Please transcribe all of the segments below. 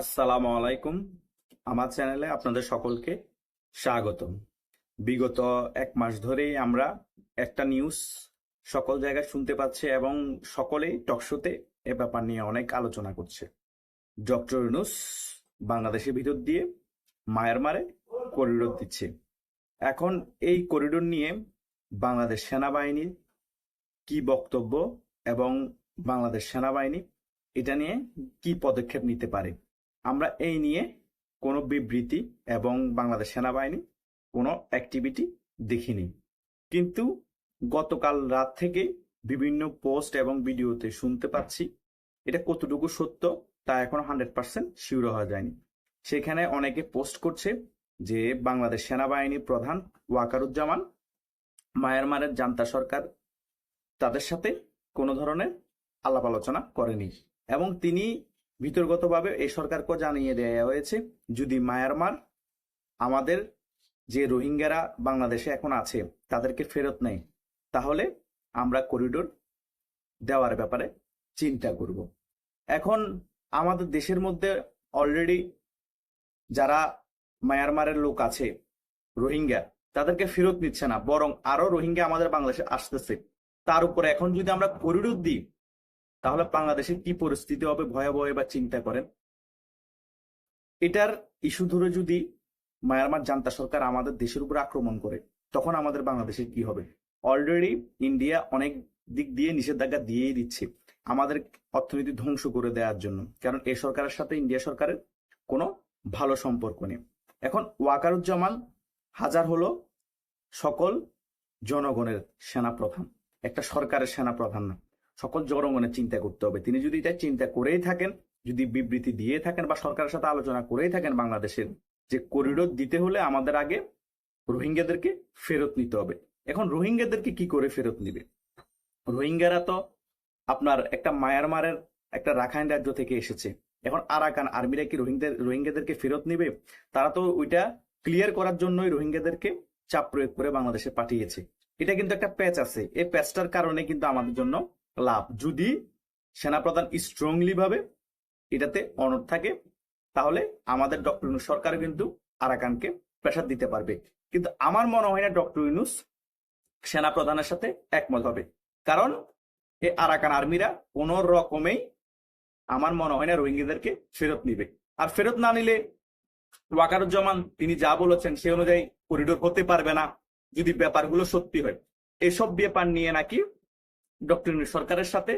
আসসালামু আলাইকুম। আমার চ্যানেলে আপনাদের সকলকে স্বাগতম। বিগত এক মাস ধরেই আমরা একটা নিউজ সকল জায়গায় শুনতে পাচ্ছি এবং সকলেই টকশোতে এ ব্যাপার নিয়ে অনেক আলোচনা করছে। ডক্টর ইউনুস বাংলাদেশের ভিতর দিয়ে মায়ারমারে করিডোর দিচ্ছে। এখন এই করিডোর নিয়ে বাংলাদেশ সেনাবাহিনীর কি বক্তব্য এবং বাংলাদেশ সেনাবাহিনী এটা নিয়ে কি পদক্ষেপ নিতে পারে? আমরা এই নিয়ে কোনো বিবৃতি এবং বাংলাদেশ সেনাবাহিনী কোনো অ্যাক্টিভিটি দেখিনি। কিন্তু গতকাল রাত থেকে বিভিন্ন পোস্ট এবং ভিডিওতে শুনতে পাচ্ছি, এটা কতটুকু সত্য তা এখনও হান্ড্রেড পার্সেন্ট শিওর হওয়া যায়নি। সেখানে অনেকে পোস্ট করছে যে বাংলাদেশ সেনাবাহিনীর প্রধান ওয়াকারুজ্জামান, মায়ানমারের জান্তা সরকার তাদের সাথে কোনো ধরনের আলাপ আলোচনা করেনি এবং তিনি বিতর্গতভাবে এই সরকারকে জানিয়ে দেওয়া হয়েছে, যদি মায়ানমার আমাদের যে রোহিঙ্গারা বাংলাদেশে এখন আছে, তাদেরকে ফেরত নেয়, তাহলে আমরা করিডোর দেওয়ার ব্যাপারে চিন্তা করব। এখন আমাদের দেশের মধ্যে অলরেডি যারা মায়ানমারের লোক আছে, রোহিঙ্গা, তাদেরকে ফেরত নিচ্ছে না, বরং আরও রোহিঙ্গা আমাদের বাংলাদেশে আসতেছে। তার উপরে এখন যদি আমরা করিডোর দিই তাহলে বাংলাদেশে কি পরিস্থিতি হবে? ভয়াবহ এবার চিন্তা করেন। এটার ইস্যু ধরে যদি মায়ানমার জান্তা সরকার আমাদের দেশের উপর আক্রমণ করে, তখন আমাদের বাংলাদেশের কি হবে? অলরেডি ইন্ডিয়া অনেক দিক দিয়ে নিষেধাজ্ঞা দিয়েই দিচ্ছে আমাদের অর্থনীতি ধ্বংস করে দেওয়ার জন্য। কারণ এ সরকারের সাথে ইন্ডিয়া সরকারের কোনো ভালো সম্পর্ক নেই। এখন ওয়াকারুজ্জামান হাজার হলো সকল জনগণের সেনা প্রধান একটা সরকারের সেনা প্রধান না। সকল জনগণের চিন্তা করতে হবে। তিনি যদি এটা চিন্তা করেই থাকেন, যদি বিবৃতি দিয়ে থাকেন বা সরকারের সাথে আলোচনা করেই থাকেন বাংলাদেশের, যে করিডোর দিতে হলে আমাদের আগে রোহিঙ্গাদেরকে ফেরত নিতে হবে। এখন রোহিঙ্গাদেরকে কি করে ফেরত নিবে? রোহিঙ্গারা তো আপনার একটা মায়ানমারের একটা রাখাইন রাজ্য থেকে এসেছে। এখন আরাকান আর্মিরা কি রোহিঙ্গাদের, রোহিঙ্গাদেরকে ফেরত নিবে? তারা তো ওইটা ক্লিয়ার করার জন্যই রোহিঙ্গাদেরকে চাপ প্রয়োগ করে বাংলাদেশে পাঠিয়েছে। এটা কিন্তু একটা প্যাচ আছে। এই প্যাচটার কারণে কিন্তু আমাদের জন্য লাভ। যদি সেনাপ্রধান স্ট্রংলি ভাবে এটাতে অনড় থাকে, তাহলে আমাদের ডক্টর ইউনুস সরকার কিন্তু আরাকানকে প্রেশার দিতে পারবে। কিন্তু আমার মনে হয় না ডক্টর ইউনুস সেনাপ্রধানের সাথে একমত হবে। কারণ এই আরাকান আর্মিরা কোন রকমেই আমার মনে হয় না রোহিঙ্গাদেরকে ফেরত নিবে। আর ফেরত না নিলে ওয়াকারুজ্জামান, তিনি যা বলেছেন সে অনুযায়ী করিডোর হতে পারবে না যদি ব্যাপারগুলো সত্যি হয়। এসব ব্যাপার নিয়ে নাকি ডক্টর সরকারের সাথে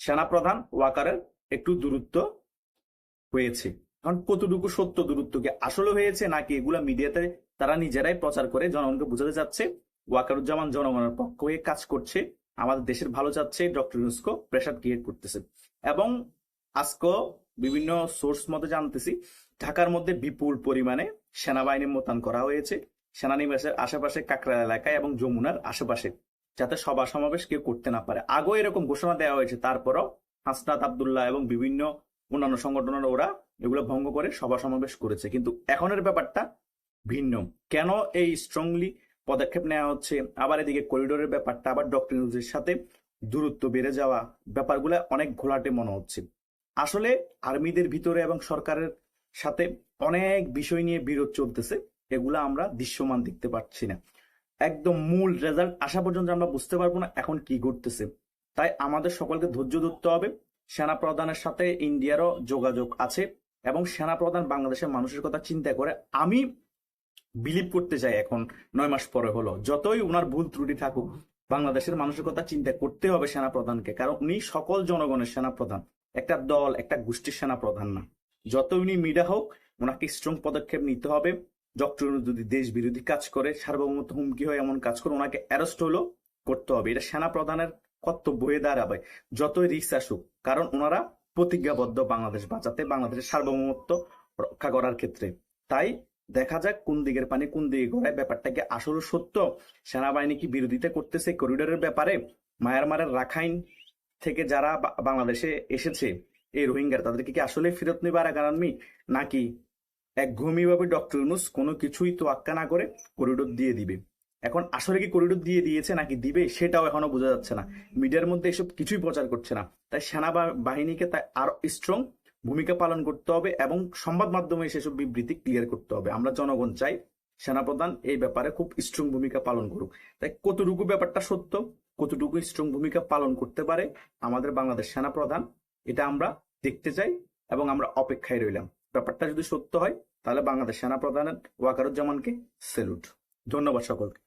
সেনাপ্রধান ওয়াকারের একটু দূরত্ব হয়েছে। এখন কতটুকু সত্য দূরত্ব কি আসলে হয়েছে নাকি এগুলা মিডিয়াতে তারা নিজেরাই প্রচার করে, জনগণকে বোঝাতে যাচ্ছে ওয়াকারুজ্জামান জনগণের পক্ষ হয়ে কাজ করছে, আমাদের দেশের ভালো চাচ্ছে, ডক্টর ইউনুসকে প্রেশার ক্রিয়েট করতেছে। এবং আজকে বিভিন্ন সোর্স মতে জানতেছি, ঢাকার মধ্যে বিপুল পরিমাণে সেনাবাহিনী মোতায়েন করা হয়েছে, সেনানিবাসের আশেপাশে কাকরা এলাকায় এবং যমুনার আশেপাশে। যাতে সভা সমাবেশ কেউ করতে না পারে। আগেও এরকম ঘোষণা দেওয়া হয়েছে, তারপরও হাসনাত আবদুল্লাহ এবং বিভিন্ন অন্যান্য সংগঠনের ওরা এগুলো ভঙ্গ করে সভা সমাবেশ করেছে। কিন্তু এখনের ব্যাপারটা ভিন্ন। কেন এই স্ট্রংলি পদক্ষেপ নেওয়া হচ্ছে? আবার এদিকে করিডোরের ব্যাপারটা, আবার ডক্টর নিউজের সাথে দূরত্ব বেড়ে যাওয়া ব্যাপারগুলো অনেক ঘোলাটে মনে হচ্ছে। আসলে আর্মিদের ভিতরে এবং সরকারের সাথে অনেক বিষয় নিয়ে বিরোধ চলতেছে, এগুলো আমরা দৃশ্যমান দেখতে পাচ্ছি না। একদম মূল রেজাল্ট আসা পর্যন্ত আমরা বুঝতে পারব না এখন কি ঘটতেছে। তাই আমাদের সকলকে ধৈর্য ধরতে হবে। সেনা প্রধানের সাথে ইন্ডিয়ারও যোগাযোগ আছে এবং সেনা প্রধান বাংলাদেশের মানুষের কথা চিন্তা করে আমি বিলিভ করতে চাই এখন, নয় মাস পরে হলো। যতই ওনার ভুল ত্রুটি থাকুক, বাংলাদেশের মানুষের কথা চিন্তা করতে হবে সেনা প্রধানকে, কারণ উনি সকল জনগণের সেনা প্রধান। একটা দল, একটা গোষ্ঠীর সেনা প্রধান না। যত উনি মিডা হোক ওনাকে স্ট্রং পদক্ষেপ নিতে হবে। ডক্টর যদি দেশ বিরোধী কাজ করে, সার্বভৌমত্ব হুমকি হয় এমন কাজ করে, ওনাকে অ্যারেস্ট হলো করতে হবে। এটা সেনা প্রধানের কর্তব্য হয়ে দাঁড়াবে, যতই রিক্স আসুক। কারণ ওনারা প্রতিজ্ঞাবদ্ধ বাংলাদেশ বাঁচাতে, বাংলাদেশের সার্বভৌমত্ব রক্ষা করার ক্ষেত্রে। তাই দেখা যাক কোন দিকের পানি কোন দিকে ঘোরায় ব্যাপারটা কি আসলে সত্য সেনাবাহিনী কি বিরোধিতা করতেছে করিডোরের ব্যাপারে মায়ানমারের রাখাইন থেকে যারা বাংলাদেশে এসেছে, এই রোহিঙ্গার, তাদেরকে কি আসলে ফেরত নেবে আরাকান নাকি একঘেয়েমিভাবে ডক্টর ইউনুস কোনো কিছুই তো আক্কা না করে করিডোর দিয়ে দিবে। এখন আসলে কি করিডোর দিয়ে দিয়েছে নাকি দিবে সেটাও এখনও বোঝা যাচ্ছে না। মিডিয়ার মধ্যে এসব কিছুই প্রচার করছে না। তাই সেনা বাহিনীকে তাই আরও স্ট্রং ভূমিকা পালন করতে হবে এবং সংবাদ মাধ্যমে সেসব বিবৃতি ক্লিয়ার করতে হবে। আমরা জনগণ চাই, সেনাপ্রধান এই ব্যাপারে খুব স্ট্রং ভূমিকা পালন করুক। তাই কতটুকু ব্যাপারটা সত্য, কতটুকু স্ট্রং ভূমিকা পালন করতে পারে আমাদের বাংলাদেশ সেনাপ্রধান, এটা আমরা দেখতে চাই এবং আমরা অপেক্ষায় রইলাম। ব্যাপারটা যদি সত্য হয় তাহলে বাংলাদেশ সেনাপ্রধানের ওয়াকারুজ্জামানকে সেলুট ধন্যবাদ সকলকে।